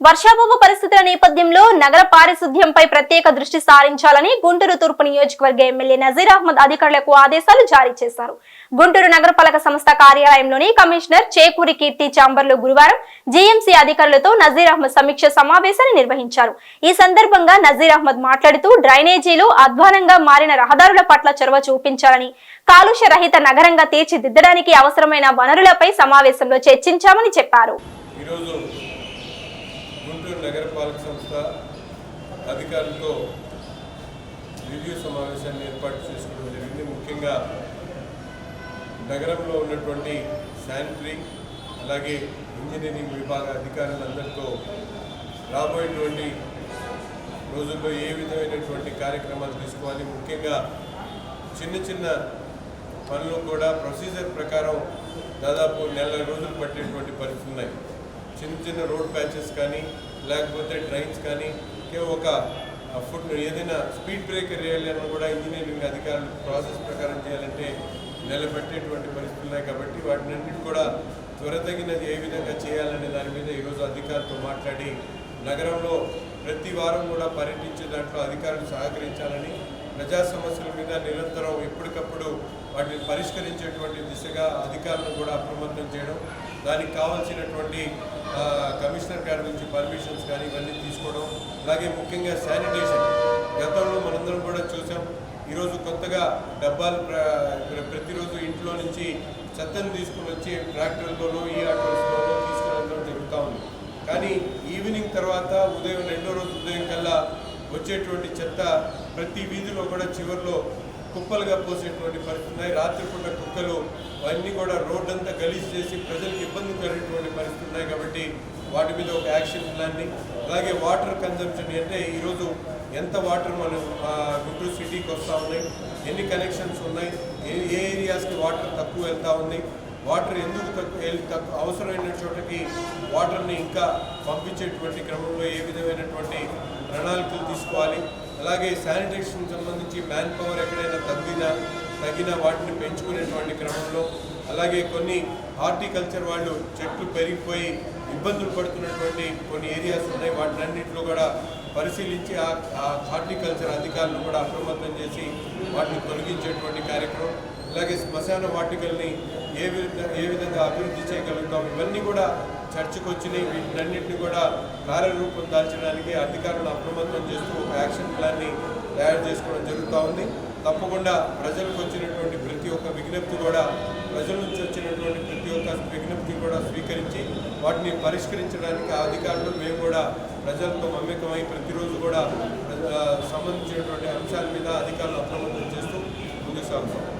వర్షాభావ పరిస్థితుల నేపథ్యంలో నగర పారిశుద్ధ్యంపై ప్రత్యేక దృష్టి సారించాలని గుంటూరు తూర్పు నియోజకవర్గ ఎమ్మెల్యే నజీర్ అహ్మద్ అధికారులకు ఆదేశాలు జారీ చేశారు. గుంటూరు నగరపాలక సంస్థ కార్యాలయంలోని కమిషనర్ చేకూరి కీర్తి చాంబర్లో గురువారం జీఎంసీ అధికారులతో నజీర్ అహ్మద్ సమీక్ష సమావేశాన్ని నిర్వహించారు. ఈ సందర్భంగా నజీర్ అహ్మద్ మాట్లాడుతూ డ్రైనేజీలు అధ్వానంగా మారిన రహదారుల పట్ల చొరవ చూపించాలని కాలుష్య రహిత నగరంగా తీర్చిదిద్దడానికి అవసరమైన వనరులపై సమావేశంలో చర్చించామని చెప్పారు. ఈరోజు గుంటూరు నగరపాలక సంస్థ అధికారులతో రివ్యూ సమావేశాన్ని ఏర్పాటు చేసుకోవడం జరిగింది. ముఖ్యంగా నగరంలో ఉన్నటువంటి శానిటరీ అలాగే ఇంజనీరింగ్ విభాగ అధికారులందరితో రాబోయేటువంటి రోజుల్లో ఏ విధమైనటువంటి కార్యక్రమాలు తీసుకోవాలి ముఖ్యంగా చిన్న చిన్న పనులు కూడా ప్రొసీజర్ ప్రకారం దాదాపు నెల రోజులు పట్టేటువంటి పరిస్థితులు ఉన్నాయి. చిన్న చిన్న రోడ్ ప్యాచెస్ కానీ లేకపోతే డ్రైన్స్ కానీ ఒక ఫుడ్ ఏదైనా స్పీడ్ బ్రేకర్ వేయాలన్నా కూడా ఇంజనీరింగ్ అధికారులు ప్రాసెస్ ప్రకారం చేయాలంటే నిలబెట్టేటువంటి పరిస్థితులు ఉన్నాయి కాబట్టి వాటినన్నిటి కూడా త్వరతగినది ఏ విధంగా చేయాలనే దాని మీద ఈరోజు అధికారులతో మాట్లాడి నగరంలో ప్రతి వారం కూడా పర్యటించే దాంట్లో అధికారులు సహకరించాలని ప్రజా సమస్యల మీద నిరంతరం ఎప్పటికప్పుడు వాటిని పరిష్కరించేటువంటి దిశగా అధికారులను కూడా అప్రమత్తం చేయడం దానికి కావాల్సినటువంటి కమిషనర్ గారి నుంచి పర్మిషన్స్ కానీ ఇవన్నీ తీసుకోవడం అలాగే ముఖ్యంగా శానిటేషన్. గతంలో మనందరం కూడా చూసాం ఈరోజు కొత్తగా డబ్బాలు ప్ర- ప్రతిరోజు ఇంట్లో నుంచి చెత్తను తీసుకుని వచ్చి ట్రాక్టర్లతోనో ఈ ఆటోలతోనో తీసుకురావడం జరుగుతూ ఉంది. కానీ ఈవినింగ్ తర్వాత ఉదయం రెండో రోజు ఉదయం కల్లా వచ్చేటువంటి చెత్త ప్రతి వీధిలో కూడా చివరిలో కుప్పలుగా పోసేటువంటి పరిస్థితి ఉన్నాయి. రాత్రిపూట కుక్కలు అవన్నీ కూడా రోడ్డంతా గలీజ్ చేసి ప్రజలకు ఇబ్బంది కలిగినటువంటి పరిస్థితి ఉన్నాయి కాబట్టి వాటి మీద ఒక యాక్షన్ ప్లాన్ని అలాగే వాటర్ కన్జంప్షన్ అంటే ఈరోజు ఎంత వాటర్ మనం గుంటూరు సిటీకి వస్తూ ఉన్నాయి ఎన్ని కనెక్షన్స్ ఉన్నాయి ఏ ఏ ఏరియాస్కి వాటర్ తక్కువ వెళ్తూ ఉంది వాటర్ ఎందుకు తక్కువ అవసరమైన చోటకి వాటర్ని ఇంకా పంపించేటువంటి క్రమంలో ఏ విధమైనటువంటి ప్రణాళికలు తీసుకోవాలి. అలాగే శానిటేషన్ సంబంధించి మ్యాన్ పవర్ ఎక్కడైనా తగ్గినా తగిన వాటిని పెంచుకునేటువంటి క్రమంలో అలాగే కొన్ని హార్టికల్చర్ వాళ్ళు చెట్లు పెరిగిపోయి ఇబ్బందులు పడుతున్నటువంటి కొన్ని ఏరియాస్ ఉన్నాయి. వాటినన్నింటిలో కూడా పరిశీలించి ఆ ఆ హార్టికల్చర్ అధికారులను కూడా అప్రమత్తం చేసి వాటిని తొలగించేటువంటి కార్యక్రమం అలాగే శ్మశాన వాటికల్ని ఏ విధంగా ఏ విధంగా అభివృద్ధి చేయగలుగుతాం ఇవన్నీ కూడా చర్చకు వచ్చినాయి. వీటినన్నింటినీ కూడా కార్యరూపం దాల్చడానికి అధికారులను అప్రమత్తం చేస్తూ ఒక యాక్షన్ ప్లాన్ని తయారు చేసుకోవడం జరుగుతూ ఉంది. తప్పకుండా ప్రజలకు వచ్చినటువంటి ప్రతి ఒక్క విజ్ఞప్తి కూడా ప్రజల నుంచి వచ్చినటువంటి ప్రతి ఒక్క విజ్ఞప్తి కూడా స్వీకరించి వాటిని పరిష్కరించడానికి అధికారులు మేము కూడా ప్రజలతో మమేకమై ప్రతిరోజు కూడా సంబంధించినటువంటి అంశాల మీద అధికారులు అప్రమత్తం చేస్తూ ముందుకు సాగుతాం.